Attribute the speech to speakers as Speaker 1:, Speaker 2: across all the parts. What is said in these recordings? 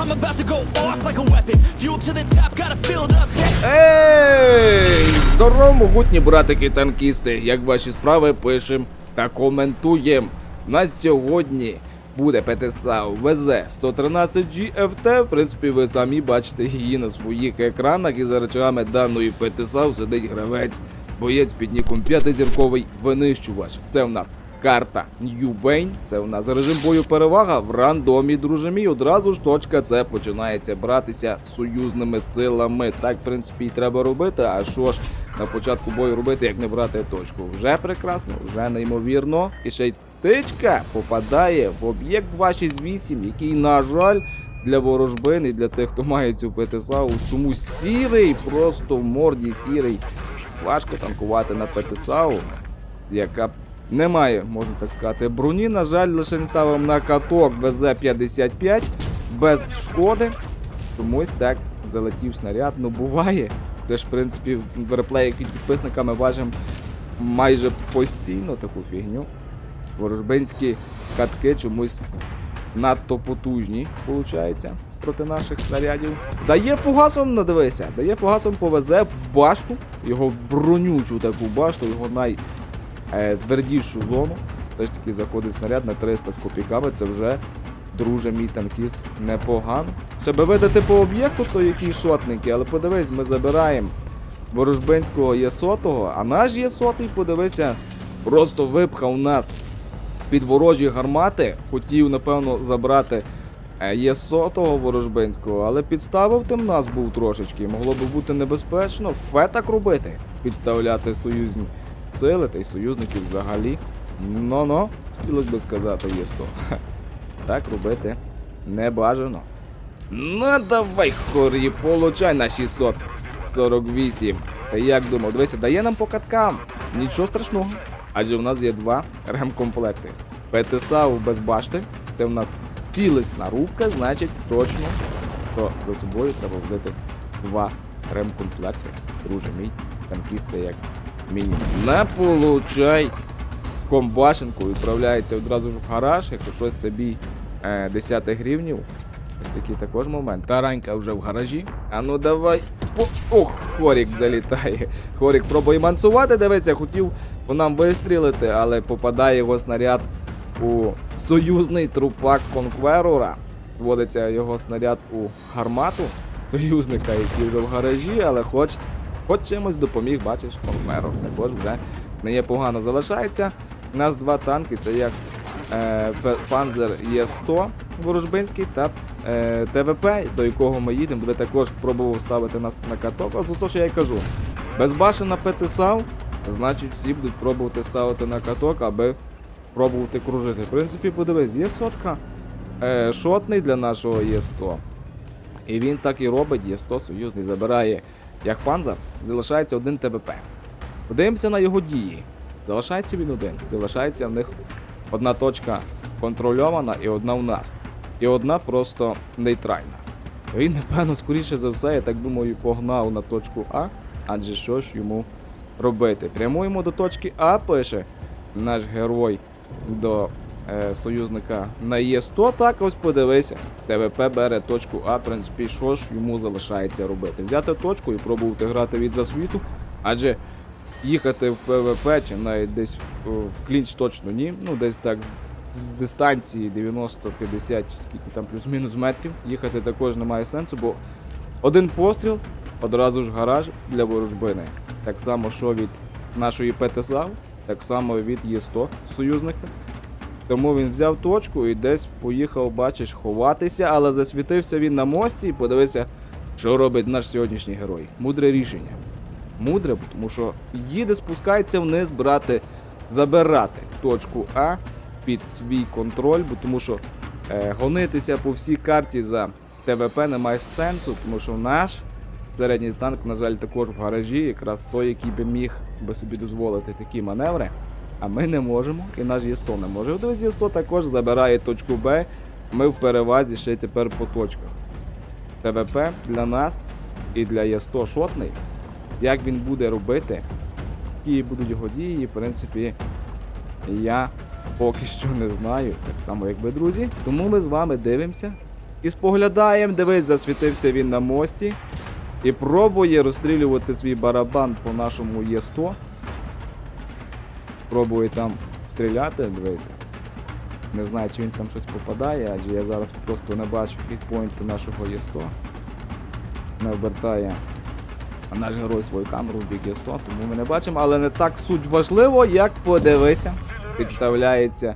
Speaker 1: I'm about to go off like a weapon. Fuel to the top, got a filled up.
Speaker 2: Ей! Здорово, могутні братики танкісти! Як ваші справи пишем та коментуєм. У нас сьогодні буде ПТСАУ ВЗ-113 GFT. В принципі, ви самі бачите її на своїх екранах. І за речами даної ПТСАУ сидить гравець, боєць під ніком п'ятизірковий винищувач. Це в нас карта New Це у нас режим бою перевага в рандомі, друже мій. Одразу ж точка С починається братися союзними силами. Так, в принципі, і треба робити. А що ж на початку бою робити, як не брати точку? Вже прекрасно, вже неймовірно. І ще й тичка попадає в об'єкт 268, який, на жаль. Для ворожбин і для тих, хто має цю ПТСАУ, чомусь сірий, просто в морді сірий. Важко танкувати на ПТСАУ, яка не має, можна так сказати, броні. На жаль, лише ставимо на каток ВЗ-55 без шкоди. Чомусь так залетів снаряд. Ну буває. Це ж, в принципі, в реплеях від підписника ми бачимо майже постійно таку фігню. Ворожбинські катки чомусь надто потужні, виходить, проти наших снарядів. Дає фугасом, надивися, дає фугасом повезе в башту, його бронючу таку башту, його най е, твердішу зону. Теж таки заходить снаряд на 300 з копійками, це вже, друже, мій танкіст, непогано. Щоб видати по об'єкту, то який шотники, але подивись, ми забираємо ворожбинського є сотого, а наш є сотий, подивися, просто випхав нас під ворожі гармати. Хотів, напевно, забрати е, є сотого ворожбинського, але підставив тим нас був трошечки. Могло би бути небезпечно. Фе так робити. Підставляти союзні сили та й союзників взагалі. Ну-ну, хотілося би сказати, є 100. Так робити не бажано. Ну давай, хорі, получай на 648. Та як думав, дивися, дає нам по каткам. Нічого страшного. Адже в нас є два ремкомплекти. ПТСАУ без башти. Це в нас цілісна рубка, значить точно, що за собою треба взяти два ремкомплекти. Друже мій, танкіст це як мінімум. Получай комбашенку, відправляється одразу ж в гараж, якщо щось це бій е, 10 гривнів. Ось такий також момент. Таранька вже в гаражі. А ну давай. Ох, Хорік залітає. Хорік пробує мансувати, дивися, хотів по нам вистрілити, але попадає його снаряд у союзний трупак Конкверора. Вводиться його снаряд у гармату союзника, який вже в гаражі, але хоч, хоч чимось допоміг, бачиш, Конкверор також вже не є погано залишається. У нас два танки, це як е, Панзер Є100 Ворожбинський та е, ТВП, до якого ми їдемо, де також пробував ставити нас на каток. От за те, що я й кажу. Безбашена ПТСАУ, значить всі будуть пробувати ставити на каток, аби пробувати кружити. В принципі, подивись, є сотка. Е, шотний для нашого є 100. І він так і робить, є 100 союзний, забирає як панзер, залишається один ТВП. Подивимося на його дії. Залишається він один. Залишається в них одна точка контрольована і одна в нас. І одна просто нейтральна. Він, напевно, скоріше за все, я так думаю, погнав на точку А, адже що ж йому робити? Прямуємо до точки А, пише наш герой до союзника на Є100. Так, ось подивися. ТВП бере точку А, в принципі, що ж йому залишається робити? Взяти точку і пробувати грати від засвіту, адже їхати в ПВП чи навіть десь в, в клінч точно ні. Ну, десь так з, дистанції 90-50 чи скільки там плюс-мінус метрів. Їхати також немає сенсу, бо один постріл одразу ж гараж для ворожбини. Так само, що від нашої ПТСАВ, так само від Є100 союзника. Тому він взяв точку і десь поїхав, бачиш, ховатися, але засвітився він на мості і подивився, що робить наш сьогоднішній герой. Мудре рішення. Мудре, тому що їде, спускається вниз брати, забирати точку А під свій контроль, бо тому що е, гонитися по всій карті за ТВП немає сенсу, тому що наш середній танк, на жаль, також в гаражі, якраз той, який би міг би собі дозволити такі маневри. А ми не можемо, і наш Є100 не може. Ось Є100 також забирає точку Б. Ми в перевазі ще тепер по точках. ТВП для нас і для Є100 шотний. Як він буде робити, які будуть його дії, в принципі, я поки що не знаю. Так само, як ви, друзі. Тому ми з вами дивимося І споглядаємо, дивись, засвітився він на мості. І пробує розстрілювати свій барабан по нашому Є100. Пробує там стріляти, дивися. Не знаю, чи він там щось попадає, адже я зараз просто не бачу хітпойнту нашого Є100. Не обертає наш герой свою камеру в бік Є100, тому ми не бачимо, але не так суть важливо, як подивися. Підставляється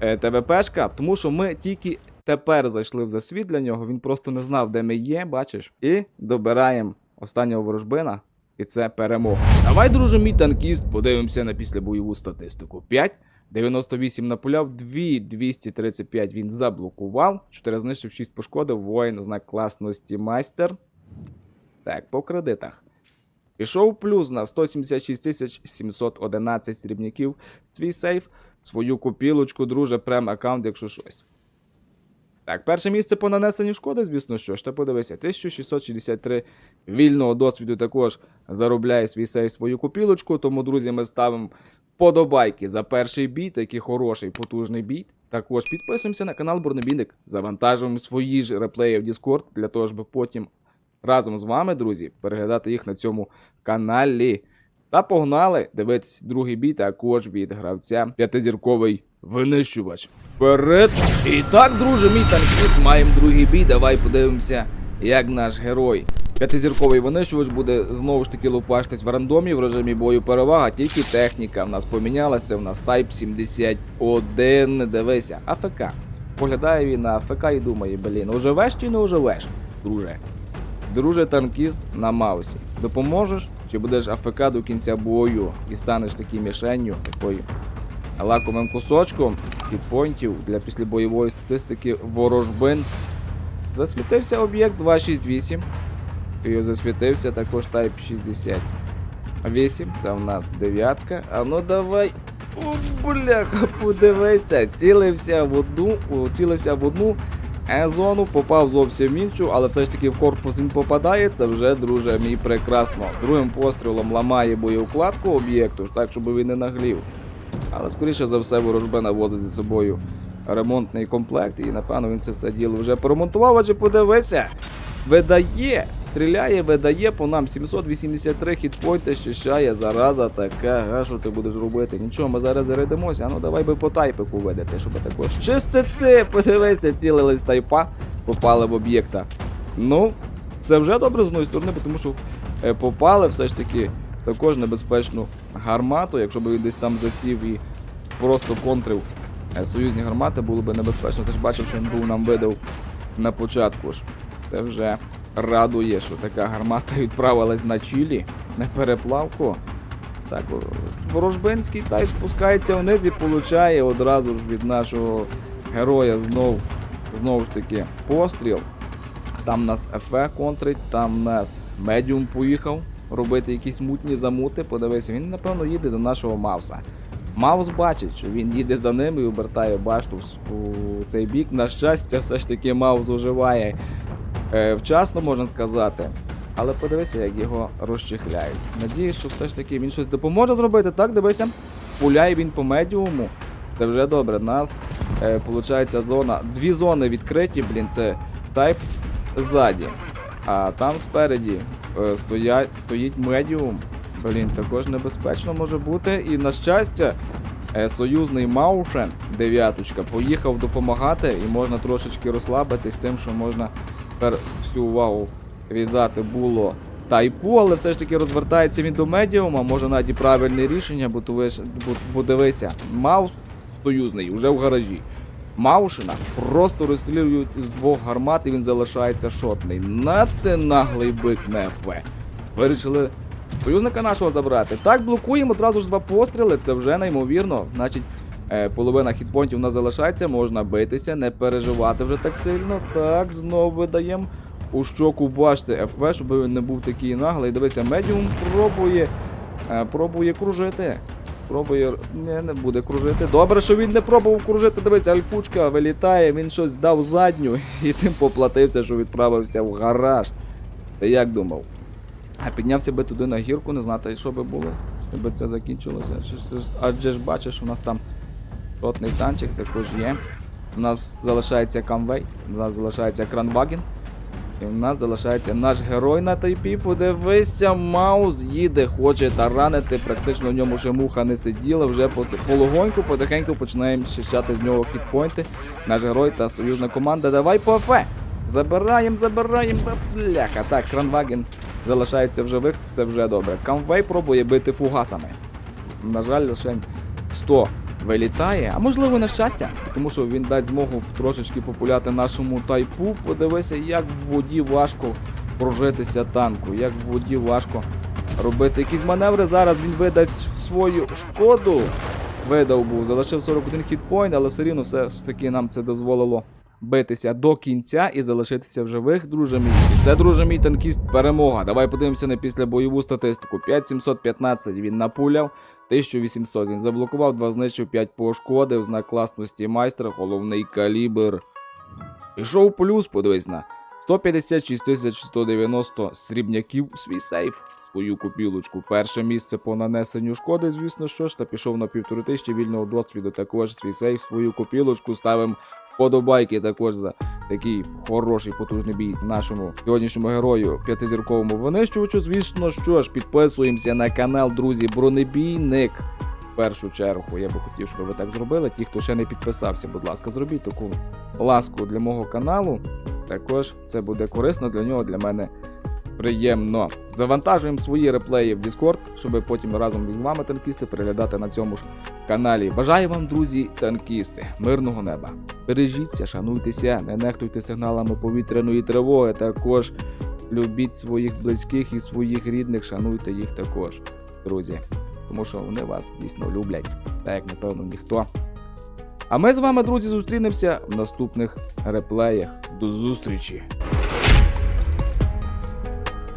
Speaker 2: е, ТВПшка, тому що ми тільки тепер зайшли в засвіт для нього, він просто не знав, де ми є, бачиш. І добираємо останнього ворожбина, і це перемога. Давай, друже, мій танкіст, подивимося на післябойову статистику. 5, 98 напуляв, 2, 235 він заблокував, 4 знищив, 6 пошкодив, воїн, знак класності майстер. Так, по кредитах. Пішов плюс на 176 711 срібняків. Твій сейф, свою купілочку, друже, прем аккаунт, якщо щось. Так, перше місце по нанесенню шкоди, звісно, що ж, та подивися, 1663 вільного досвіду також заробляє свій сейф свою купілочку. Тому, друзі, ми ставимо подобайки за перший бій, такий хороший, потужний бій. Також підписуємося на канал Бурнебійник, завантажуємо свої ж реплеї в Discord, для того, щоб потім разом з вами, друзі, переглядати їх на цьому каналі. Та погнали дивитись другий бій також від гравця п'ятизірковий винищувач. Вперед! І так, друже, мій танкіст, маємо другий бій. Давай подивимося, як наш герой. П'ятизірковий винищувач буде знову ж таки лупашитись в рандомі в режимі бою перевага, тільки техніка в нас помінялася. В нас Type 71. Дивися, АФК. Поглядає він на АФК і думає, блін, оживеш чи не оживеш, друже. Друже танкіст на Маусі. Допоможеш? Чи будеш АФК до кінця бою і станеш таким мішенню, такою лаковим кусочком хітпойнтів для післябойової статистики ворожбин. Засвітився об'єкт 268. І засвітився також Type 68. Це в нас дев'ятка. А ну давай. О, бляха, подивися, цілився в одну, цілився в одну е, зону, попав зовсім іншу, але все ж таки в корпус він попадає. Це вже, друже, мій прекрасно. Другим пострілом ламає боєукладку об'єкту, так, щоб він не наглів. Але скоріше за все ворожбена возить зі собою ремонтний комплект, і напевно він це все діло вже поремонтував, адже подивися. Видає, стріляє, видає по нам 783 хітпойнти, щищає, зараза така, га, що ти будеш робити? Нічого, ми зараз зарядимося, ну давай би по тайпику видати, щоб також чистити, подивися, цілились тайпа, попали в об'єкта. Ну, це вже добре з одної сторони, тому що е, попали все ж таки також небезпечну гармату, якщо б він десь там засів і просто контрив е, союзні гармати, було б небезпечно. Ти ж бачив, що він був нам видав на початку ж. Це вже радує, що така гармата відправилась на Чилі, на переплавку. Так, ворожбинський тайп спускається вниз і получає одразу ж від нашого героя знов, знову ж таки постріл. Там нас ефе контрить, там нас медіум поїхав робити якісь мутні замути. Подивися, він напевно їде до нашого Мауса. Маус бачить, що він їде за ним і обертає башту у цей бік. На щастя, все ж таки Маус уживає е, вчасно, можна сказати. Але подивися, як його розчихляють. Надіюсь, що все ж таки він щось допоможе зробити. Так, дивися, пуляє він по медіуму. Це вже добре. Нас е, зона. Дві зони відкриті, блін, це тайп ззаді. А там спереді е, стоять, стоїть медіум. Блін, також небезпечно може бути. І на щастя, е, союзний Маушен, дев'яточка, поїхав допомагати і можна трошечки розслабитись тим, що можна тепер всю увагу віддати було тайпу, але все ж таки розвертається він до медіума, може навіть і правильне рішення, бо, дивися, Маус союзний вже в гаражі. Маушина просто розстрілюють з двох гармат і він залишається шотний. На ти наглий бик на Вирішили союзника нашого забрати. Так, блокуємо одразу ж два постріли, це вже неймовірно. Значить, половина хітпонтів у нас залишається, можна битися, не переживати вже так сильно. Так, знову видаємо у щоку бачите ФВ, щоб він не був такий наглий. Дивися, медіум пробує, е, пробує кружити. Пробує. Не, не буде кружити. Добре, що він не пробував кружити. Дивись, альфучка вилітає, він щось дав задню і тим поплатився, що відправився в гараж. Ти як думав? А піднявся би туди на гірку, не знати, що би було, щоб це закінчилося. Адже ж бачиш, у нас там ротний танчик також є. У нас залишається Камвей, у нас залишається Кранваген. І в нас залишається наш герой на тайпі. Подивися, Маус їде, хоче таранити. Практично в ньому вже муха не сиділа. Вже по- полегоньку, потихеньку починаємо щищати з нього хітпойнти. Наш герой та союзна команда. Давай по АФ! Забираємо, забираємо, бляха. Так, Кранваген залишається в живих, це вже добре. Камвей пробує бити фугасами. На жаль, лише 100 вилітає, а можливо на щастя, тому що він дасть змогу трошечки популяти нашому тайпу. Подивися, як в воді важко прожитися танку, як в воді важко робити якісь маневри. Зараз він видасть свою шкоду. Видав був, залишив 41 хітпойнт, але все рівно все ж таки нам це дозволило битися до кінця і залишитися в живих, друже мій. Це, друже мій, танкіст перемога. Давай подивимося на післябойову статистику. 5715 він напуляв, 1800 він заблокував, 2 знищив, 5 пошкодив, знак класності майстра, головний калібр. Пішов плюс, подивись на 156 190 срібняків свій сейф. Свою купілочку. Перше місце по нанесенню шкоди, звісно що ж, та пішов на півтори тисячі вільного досвіду. Також свій сейф, свою купілочку ставимо вподобайки також за такий хороший потужний бій нашому сьогоднішньому герою п'ятизірковому винищувачу. Звісно, що ж, підписуємося на канал, друзі, бронебійник. В першу чергу я би хотів, щоб ви так зробили. Ті, хто ще не підписався, будь ласка, зробіть таку ласку для мого каналу. Також це буде корисно для нього, для мене приємно. Завантажуємо свої реплеї в Discord, щоб потім разом з вами, танкісти, переглядати на цьому ж каналі. Бажаю вам, друзі, танкісти, мирного неба. Бережіться, шануйтеся, не нехтуйте сигналами повітряної тривоги. Також любіть своїх близьких і своїх рідних, шануйте їх також, друзі. Тому що вони вас дійсно люблять, так як напевно ніхто. А ми з вами, друзі, зустрінемося в наступних реплеях. До зустрічі!